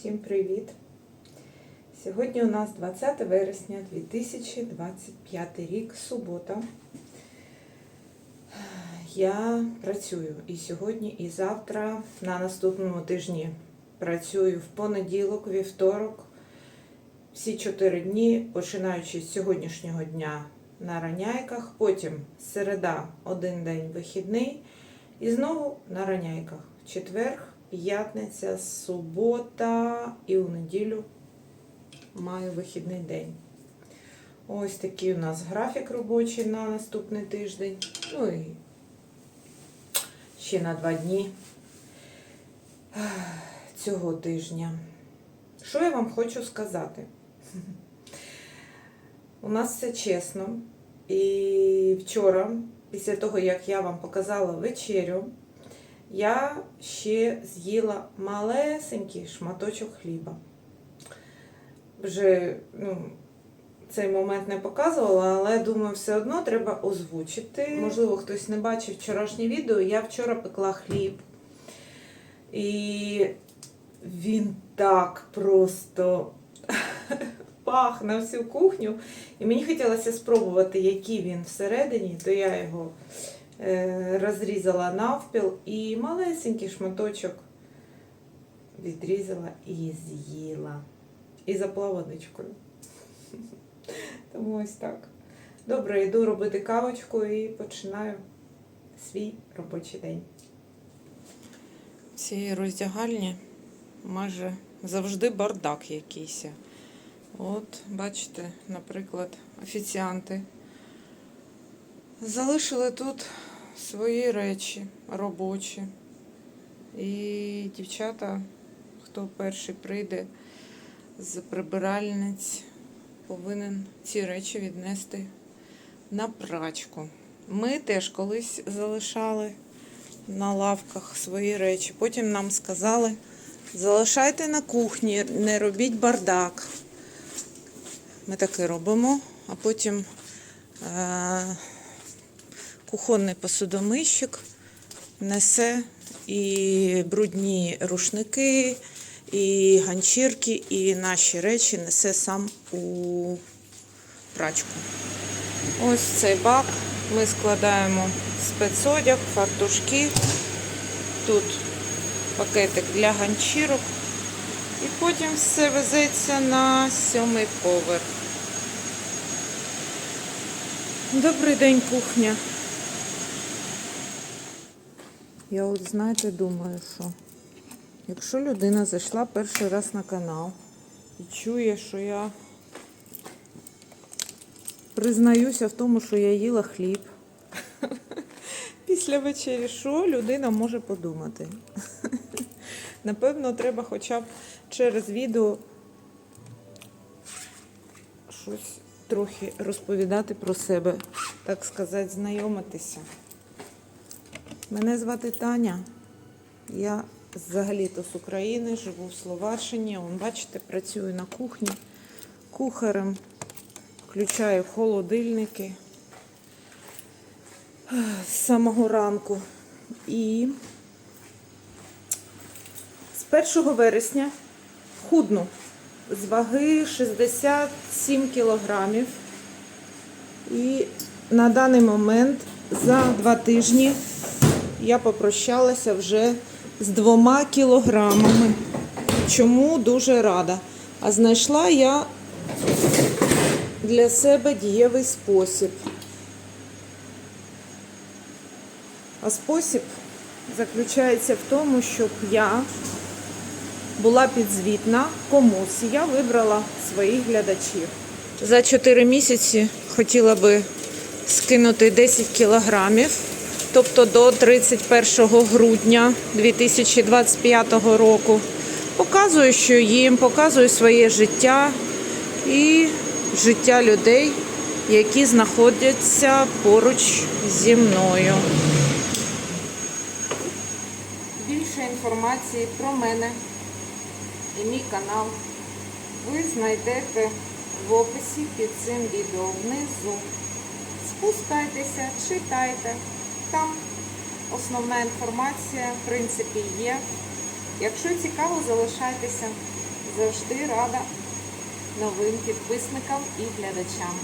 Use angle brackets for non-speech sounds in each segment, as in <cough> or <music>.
Всім привіт! Сьогодні у нас 20 вересня 2025 рік, субота. Я працюю і сьогодні, і завтра на наступному тижні працюю в понеділок, вівторок, всі 4 дні, починаючи з сьогоднішнього дня на раняйках, потім середа, один день вихідний, і знову на раняйках. В четвер, п'ятниця, субота і у неділю маю вихідний день. Ось такий у нас графік робочий на наступний тиждень. Ну і ще на два дні цього тижня. Що я вам хочу сказати? У нас все чесно. І вчора, після того, як я вам показала вечерю, я ще з'їла малесенький шматочок хліба. Вже ну, цей момент не показувала, але думаю, все одно треба озвучити. Можливо, хтось не бачив вчорашнє відео. Я вчора пекла хліб. І він так просто <laughs> пах на всю кухню. І мені хотілося спробувати, який він всередині, то я його розрізала навпіл і малесенький шматочок відрізала і з'їла. І запила водичкою. <laughs> Тому ось так. Добре, йду робити кавочку і починаю свій робочий день. В роздягальні майже завжди бардак якийсь. От, бачите, наприклад, офіціанти залишили тут свої речі робочі. І дівчата, хто перший прийде з прибиральниць, повинен ці речі віднести на прачку. Ми теж колись залишали на лавках свої речі. Потім нам сказали, залишайте на кухні, не робіть бардак. Ми таке робимо, а потім е- кухонний посудомийщик несе і брудні рушники, і ганчірки, і наші речі несе сам у прачку. Ось цей бак. Ми складаємо спецодяг, фартушки. Тут пакетик для ганчірок. І потім все везеться на сьомий поверх. Добрий день, кухня. Я от знаєте, думаю, що якщо людина зайшла перший раз на канал і чує, що я признаюся в тому, що я їла хліб <laughs> після вечері, що людина може подумати? <laughs> Напевно, треба хоча б через відео щось трохи розповідати про себе, так сказати, знайомитися. Мене звати Таня. Я взагалі-то з України, живу в Словаччині. Вон, бачите, працюю на кухні кухарем, включаю холодильники з самого ранку. І з 1 вересня худну з ваги 67 кілограмів. І на даний момент за два тижні я попрощалася вже з двома кілограмами. Чому дуже рада. А знайшла я для себе дієвий спосіб. А спосіб заключається в тому, щоб я була підзвітна комусь. Я вибрала своїх глядачів. За 4 місяці хотіла би скинути 10 кілограмів, тобто до 31 грудня 2025 року. Показую, що їм, показую своє життя і життя людей, які знаходяться поруч зі мною. Більше інформації про мене і мій канал ви знайдете в описі під цим відео внизу. Спускайтеся, читайте. Там основна інформація, в принципі, є. Якщо цікаво, залишайтеся. завжди рада новим підписникам і глядачам.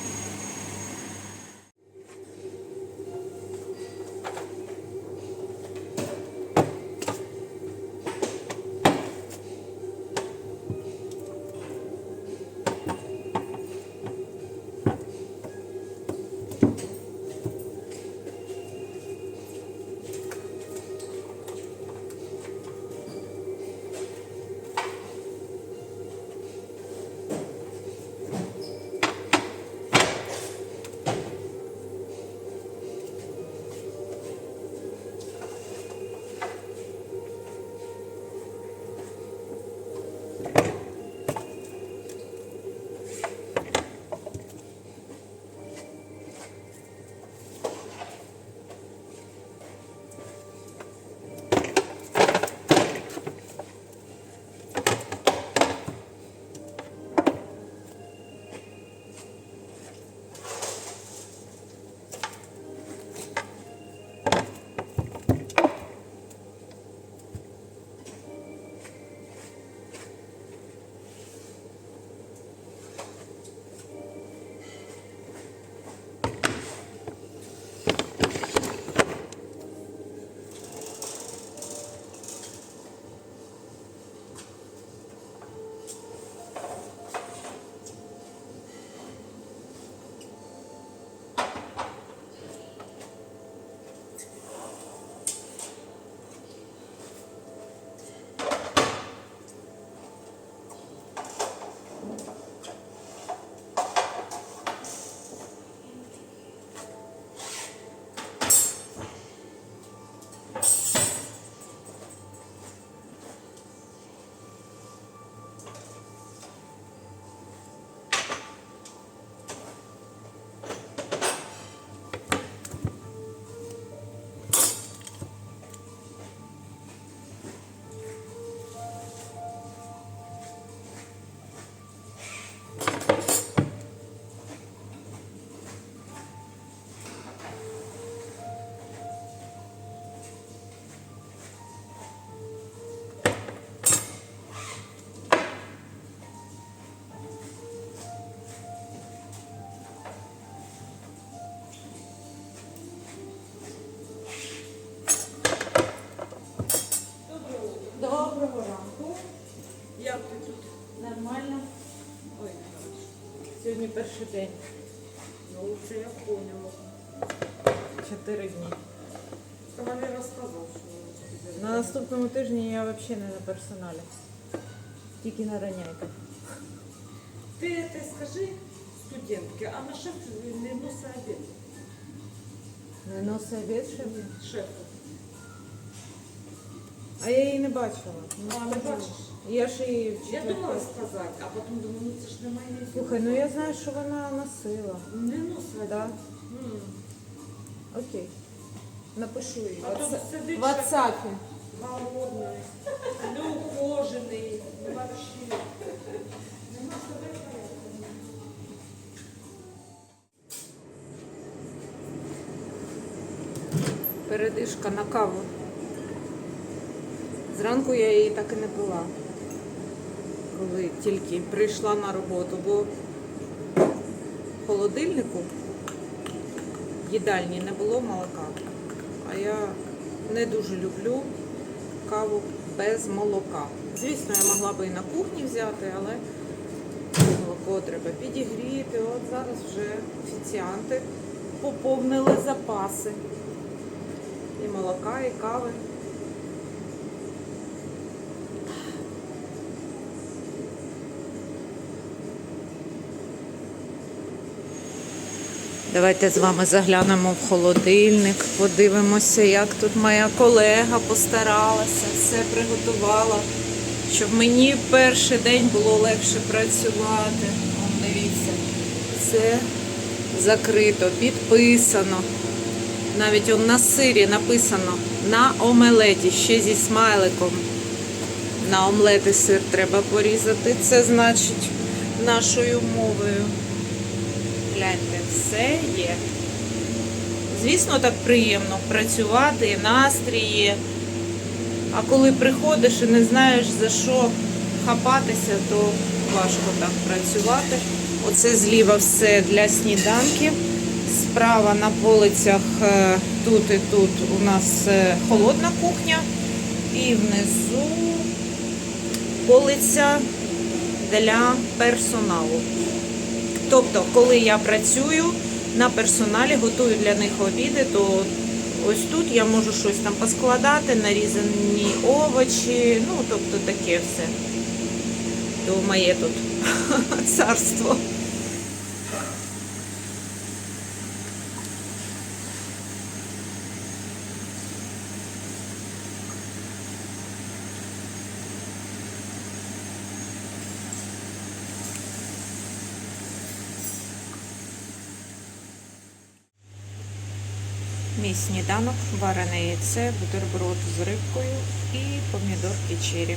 Сьогодні перший день. ну це я поняла. Чотири дні. Валерій розказав, що На наступному тижні я взагалі не на персоналі. Тільки на ранняйках. Ти, ти скажи студентки, а на шеф не носить обід. Не носить обід ще? Шефу. А я її не бачила. А, не бачиш? Я ж її в Я думала сказати, а потім думаю, ну це ж немає. Слухай, ну я знаю, що вона носила. Не носить. Да? М. Окей. Напишу їй. А то сидить В WhatsApp. Голодний, неухожений, вообще. Нема себе порядку. Передишка на каву. Зранку я її так і не пила, коли тільки прийшла на роботу, бо в холодильнику їдальні не було молока. А я не дуже люблю каву без молока. Звісно, я могла би і на кухні взяти, але молоко треба підігріти. От зараз вже офіціанти поповнили запаси. І молока, і кави. Давайте з вами заглянемо в холодильник, подивимося, як тут моя колега постаралася, все приготувала, щоб мені перший день було легше працювати. Дивіться, все закрито, підписано. Навіть он на сирі написано на омелеті, ще зі смайликом. На омлети сир треба порізати. Це значить нашою мовою. Гляньте, все є. Звісно, так приємно працювати, є. А коли приходиш і не знаєш за що хапатися, то важко так працювати. Оце зліва все для сніданків. Справа на полицях е, тут і тут у нас е, холодна кухня. І внизу полиця для персоналу. Тобто, коли я працюю на персоналі, готую для них обіди, то ось тут я можу щось там поскладати, нарізані овочі, ну тобто таке все. То моє тут <laughs> царство. Мій сніданок, варене яйце, бутерброд з рибкою і помідорки чері.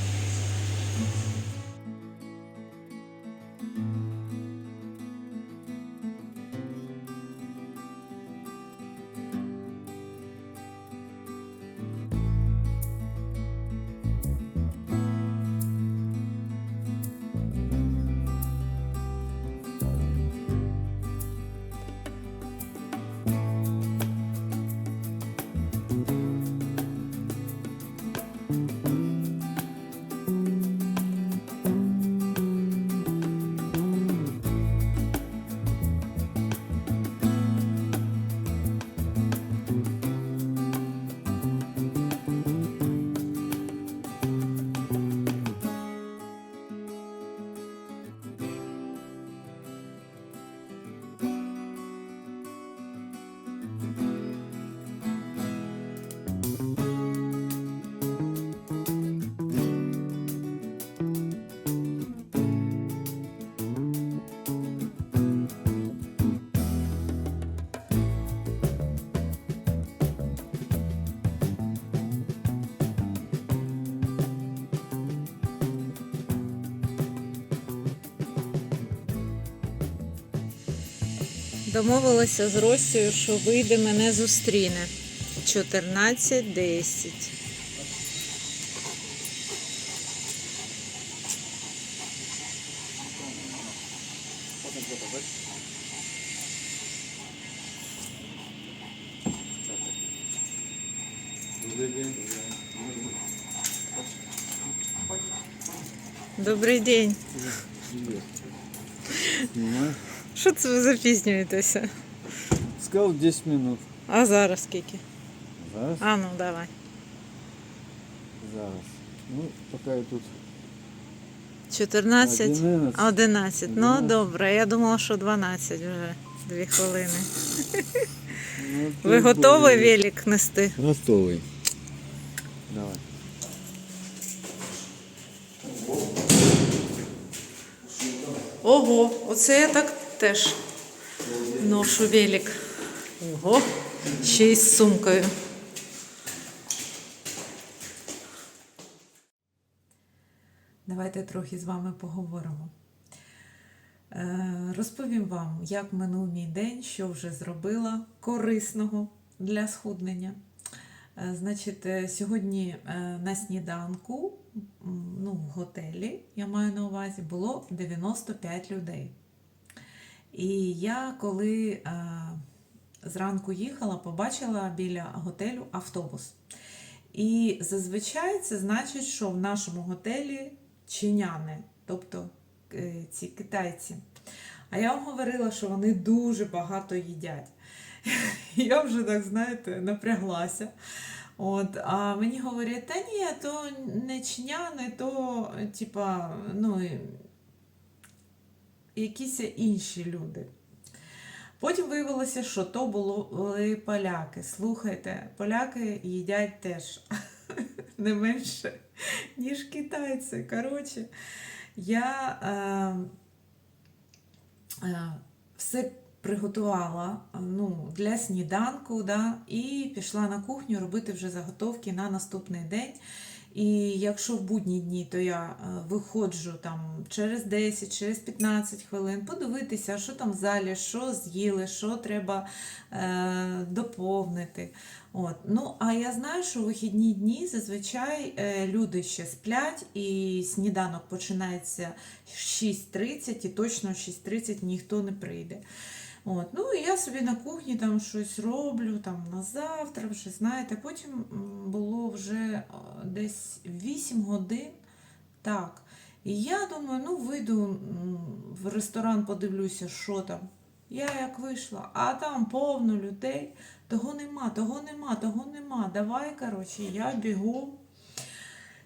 Домовилася з Ростю, що вийде мене зустріне. 14.10. Добрий день. Що це ви запізнюєтеся? Сказал 10 минут. А зараз скільки? Зараз? А ну давай. Зараз. Ну, пока я тут 14. 11. 11. Ну добре, я думала, що 12 вже. Дві хвилини. Ну, Ви готові буде- велик нести? Готовий. Давай. Ого, оце я так теж ношу велик. Ого, ще й з сумкою. Давайте трохи з вами поговоримо. Е, Розповім вам, як минув мій день, що вже зробила корисного для схуднення. Е, Значить, е, сьогодні на сніданку, ну, в готелі, я маю на увазі, було 95 людей. І я, коли е, зранку їхала, побачила біля готелю автобус. І зазвичай це значить, що в нашому готелі чиняни, тобто е, ці китайці. А я вам говорила, що вони дуже багато їдять. <laughs> Я вже так, знаєте, напряглася. От, а мені говорять, та ні, то не чиняни, то типа, ну, якісь інші люди. Потім виявилося, що то були поляки. Слухайте, поляки їдять теж <laughs> не менше, ніж китайці. Коротше, я е, е, все приготувала ну, для сніданку да, і пішла на кухню робити вже заготовки на наступний день. І якщо в будні дні, то я е, виходжу там через 10, через 15 хвилин, подивитися, що там в залі, що з'їли, що треба е, доповнити. От. Ну, а я знаю, що у вихідні дні зазвичай е, люди ще сплять, і сніданок починається 6.30, і точно 6.30 ніхто не прийде. От. Ну, і я собі на кухні там щось роблю там на завтра, вже знаєте. Потім було вже е, десь 8 годин. Так. І я думаю, ну вийду в ресторан, подивлюся, що там. Я як вийшла, а там повно людей. Того нема, того нема, того нема. Давай, коротше, я бігу.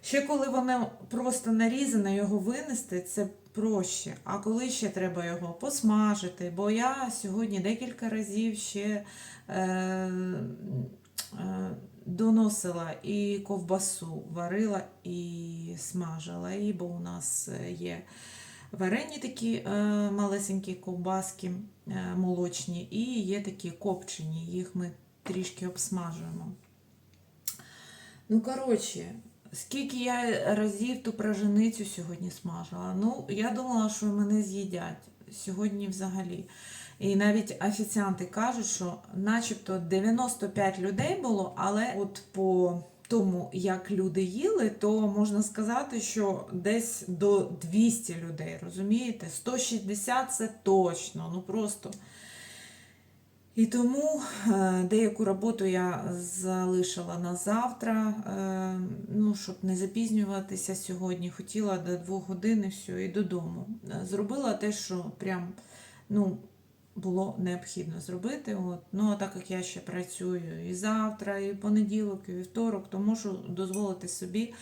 Ще коли воно просто нарізане, його винести, це проще. А коли ще треба його посмажити, бо я сьогодні декілька разів ще е, е, доносила і ковбасу, варила і смажила. І бо у нас є варені такі е, малесенькі ковбаски е, молочні, і є такі копчені, їх ми трішки обсмажуємо. Ну, коротше, скільки я разів ту праженицю сьогодні смажила. Ну, я думала, що мене з'їдять сьогодні взагалі. І навіть офіціанти кажуть, що начебто 95 людей було, але от по тому, як люди їли, то можна сказати, що десь до 200 людей, розумієте? 160 це точно, ну просто. І тому е, деяку роботу я залишила на завтра, е, ну, щоб не запізнюватися сьогодні. Хотіла до двох годин і все, і додому. Е, Зробила те, що прям ну, було необхідно зробити. От. Ну, а так як я ще працюю і завтра, і понеділок, і вівторок, то можу дозволити собі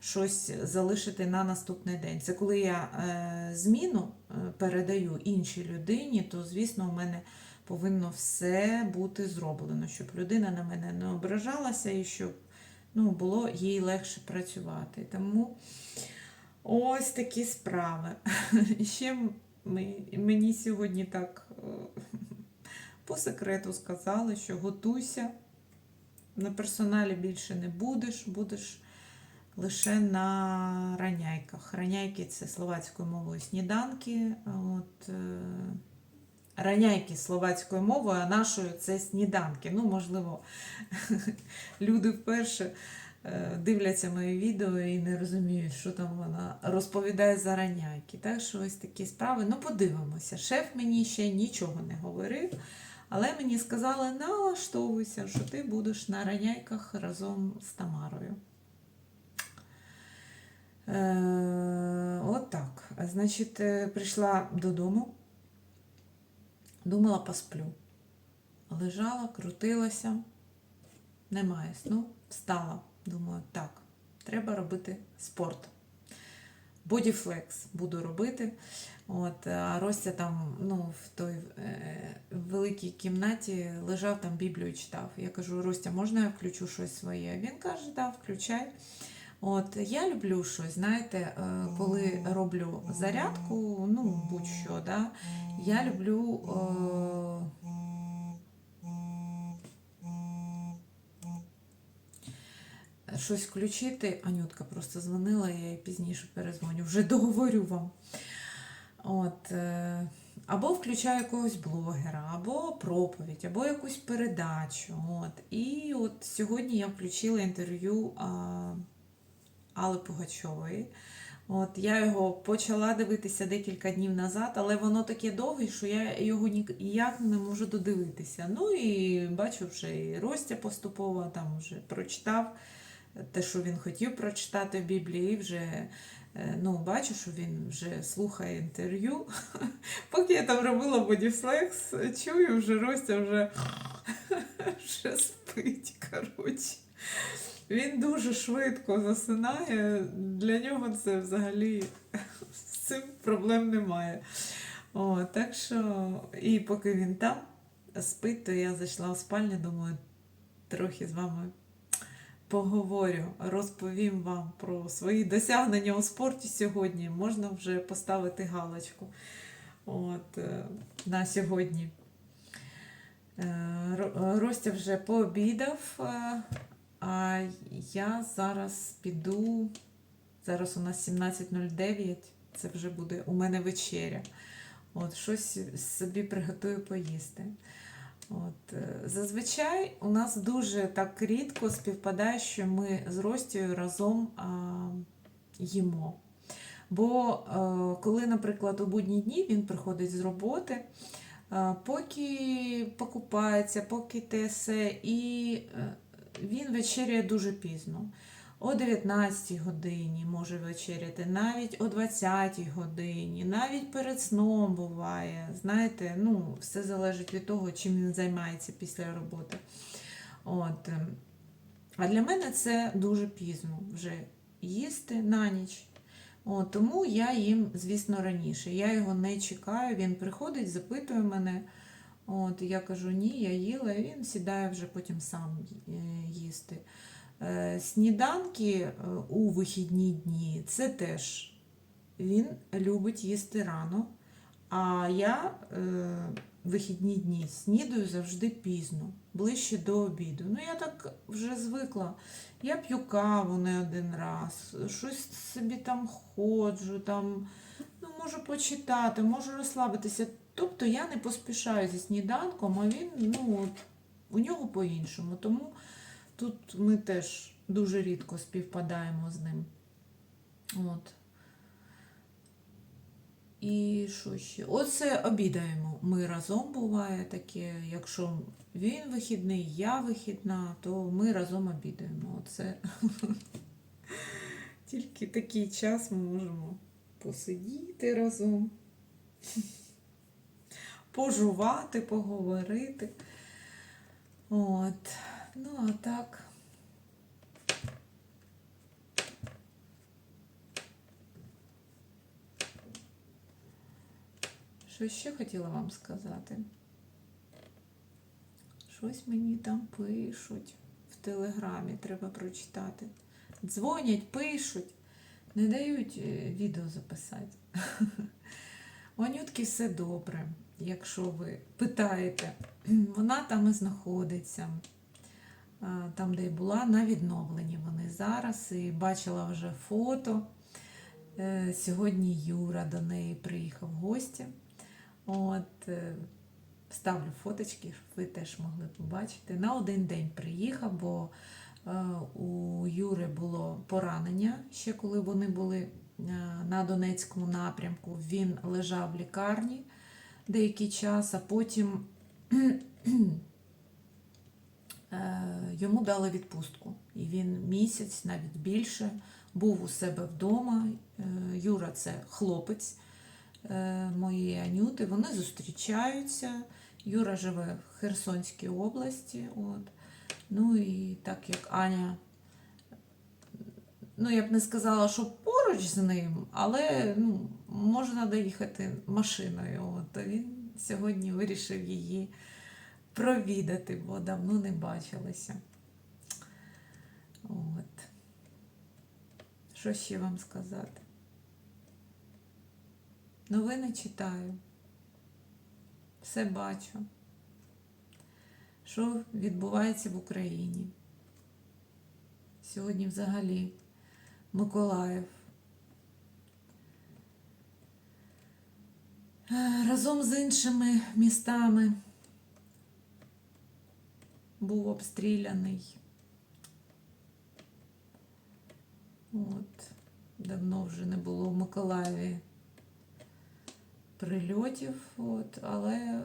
щось залишити на наступний день. Це коли я зміну передаю іншій людині, то звісно у мене повинно все бути зроблено, щоб людина на мене не ображалася і щоб ну, було їй легше працювати. Тому ось такі справи. І <laughs> Ще мені сьогодні так е, по секрету сказали, що готуйся, на персоналі більше не будеш, будеш лише на раняйках. Раняйки це словацькою мовою сніданки. От, е, раняйки словацькою мовою, а нашою це сніданки. Ну, можливо, <laughs> люди вперше е, дивляться моє відео і не розуміють, що там вона розповідає за раняйки. Так що ось такі справи. Ну, подивимося. Шеф мені ще нічого не говорив, але мені сказали, налаштовуйся, що ти будеш на раняйках разом з Тамарою. Е, от так. Значить, е, прийшла додому. Думала, посплю. Лежала, крутилася, немає сну, встала. Думаю, так, треба робити спорт. Бодіфлекс буду робити. От, а Ростя там ну, в той е, великій кімнаті лежав там Біблію читав. Я кажу, Ростя, можна я включу щось своє? Він каже, так, включай. От я люблю щось, знаєте, е, коли роблю зарядку, ну будь-що, да, я люблю. Е, щось включити. Анютка просто дзвонила, я їй пізніше перезвоню. Вже договорю вам. От, е, або включаю якогось блогера, або проповідь, або якусь передачу. От. І от сьогодні я включила інтерв'ю Алли Пугачової. От, я його почала дивитися декілька днів назад, але воно таке довге, що я його ніяк не можу додивитися. Ну і бачу, вже і Ростя поступово там вже прочитав те, що він хотів прочитати в Біблії, вже е, ну, бачу, що він вже слухає інтерв'ю. <laughs> Поки я там робила бодіфлекс, чую, вже Ростя вже, <laughs> вже. Він дуже швидко засинає. Для нього це взагалі <laughs> з цим проблем немає. О, так що, і поки він там спить, то я зайшла в спальню, думаю, трохи з вами поговорю, розповім вам про свої досягнення у спорті сьогодні. Можна вже поставити галочку от, е, на сьогодні. Е, Ростя вже пообідав. А я зараз піду. Зараз у нас 17.09, це вже буде у мене вечеря. От, щось собі приготую поїсти. От, е, зазвичай у нас дуже так рідко співпадає, що ми з Ростю разом а, їмо. Бо е, коли, наприклад, у будні дні він приходить з роботи, е, поки покупається, поки те все, і він вечеряє дуже пізно. О 19 годині може вечеряти, навіть о 20 годині, навіть перед сном буває. Знаєте, ну, все залежить від того, чим він займається після роботи. От. ем, А для мене це дуже пізно вже їсти на ніч. От, тому я їм, звісно, раніше. Я його не чекаю, він приходить, запитує мене. От, я кажу, ні, я їла, і він сідає вже потім сам е, їсти. Е, Сніданки е, у вихідні дні це теж він любить їсти рано. А я е, вихідні дні снідаю завжди пізно, ближче до обіду. Ну, я так вже звикла. Я п'ю каву не один раз, щось собі там ходжу, там, ну, можу почитати, можу розслабитися. Тобто я не поспішаю зі сніданком, а він, ну, от, у нього по-іншому. Тому тут ми теж дуже рідко співпадаємо з ним. От. І що ще? Оце обідаємо. Ми разом буває таке. Якщо він вихідний, я вихідна, то ми разом обідаємо. Оце <laughs> тільки такий час ми можемо посидіти разом, <laughs> пожувати, поговорити. От. Ну, а так. Що ще хотіла вам сказати? Щось мені там пишуть в телеграмі, треба прочитати. Дзвонять, пишуть, не дають е, відео записати. <laughs> У Анютки все добре, якщо ви питаєте. <clears throat> Вона там і знаходиться, там, де й була, на відновленні вони зараз. І бачила вже фото. Е, Сьогодні Юра до неї приїхав в гості. От, е, ставлю фоточки, щоб ви теж могли побачити. На один день приїхав, бо е, у Юри було поранення ще коли вони були на Донецькому напрямку. Він лежав в лікарні деякий час, а потім <clears throat> е, йому дали відпустку. І він місяць, навіть більше, був у себе вдома. Е, Юра це хлопець е, моєї Анюти. Вони зустрічаються. Юра живе в Херсонській області. От. Ну і так як Аня, ну я б не сказала, що поруч з ним, але ну, можна доїхати машиною. От. Він сьогодні вирішив її провідати, бо давно не бачилися. От. Що ще вам сказати? Новини читаю. Все бачу. Що відбувається в Україні? Сьогодні взагалі Миколаїв. Разом з іншими містами був обстріляний. От, давно вже не було в Миколаєві прильотів, от, але е,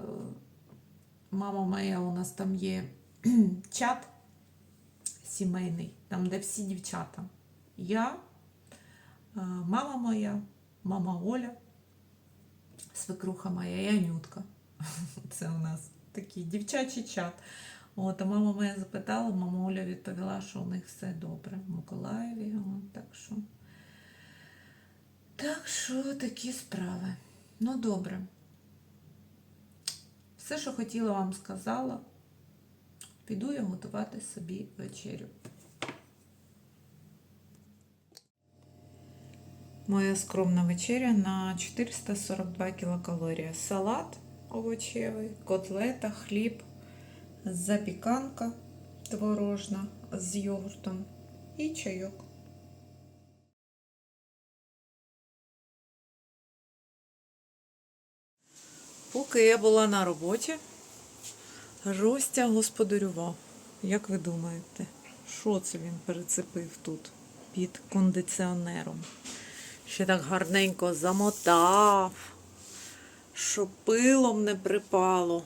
мама моя у нас там є <clears throat> чат сімейний, там де всі дівчата. Я, е, мама моя, мама Оля, свекруха моя і Анютка. <laughs> Це у нас такий дівчачий чат. От, а мама моя запитала, мама Оля відповіла, що у них все добре в Миколаєві. Так що. Так що такі справи. Ну, добре. Все, що хотіла вам сказала, піду я готувати собі вечерю. Моя скромна вечеря на 442 кілокалорії. Салат овочевий, котлета, хліб, запіканка творожна з йогуртом і чайок. Поки я була на роботі, Ростя господарював. Як ви думаєте, що це він перецепив тут під кондиціонером? Ще так гарненько замотав, щоб пилом не припало.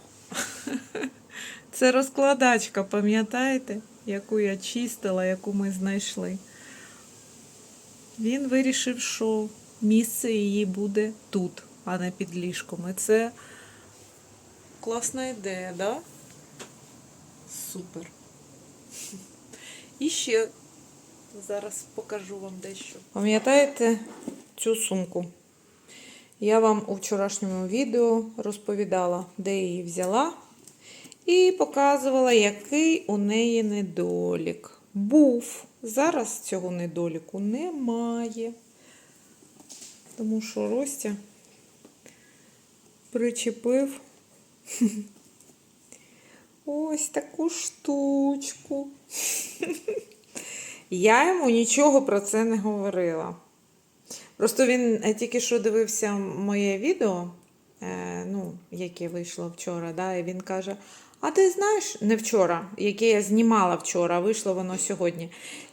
<laughs> Це розкладачка, пам'ятаєте, яку я чистила, яку ми знайшли. Він вирішив, що місце її буде тут, а не під ліжком. І це класна ідея, да? Супер. <laughs> І ще зараз покажу вам дещо. Пам'ятаєте цю сумку? Я вам у вчорашньому відео розповідала, де її взяла, і показувала, який у неї недолік. Був. Зараз цього недоліку немає. Тому що Ростя причепив <laughs> ось таку штучку. <laughs> Я йому нічого про це не говорила. Просто він е, тільки що дивився моє відео, е, ну, яке вийшло вчора, да, і він каже: А ти знаєш, не вчора, яке я знімала вчора, а вийшло воно сьогодні.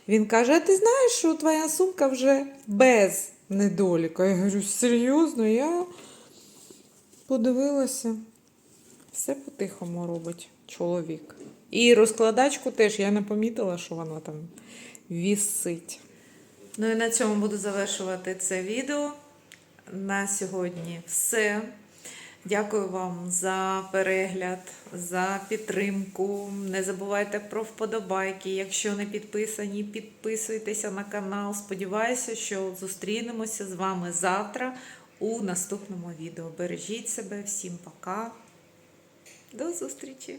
Він каже: А ти знаєш, що твоя сумка вже без недоліка? Я говорю, серйозно, я подивилася. Все по-тихому робить чоловік. І розкладачку теж я не помітила, що вона там вісить. Ну і на цьому буду завершувати це відео. На сьогодні все. Дякую вам за перегляд, за підтримку. Не забувайте про вподобайки. Якщо не підписані, підписуйтеся на канал. Сподіваюся, що зустрінемося з вами завтра у наступному відео. Бережіть себе, всім пока. До зустрічі!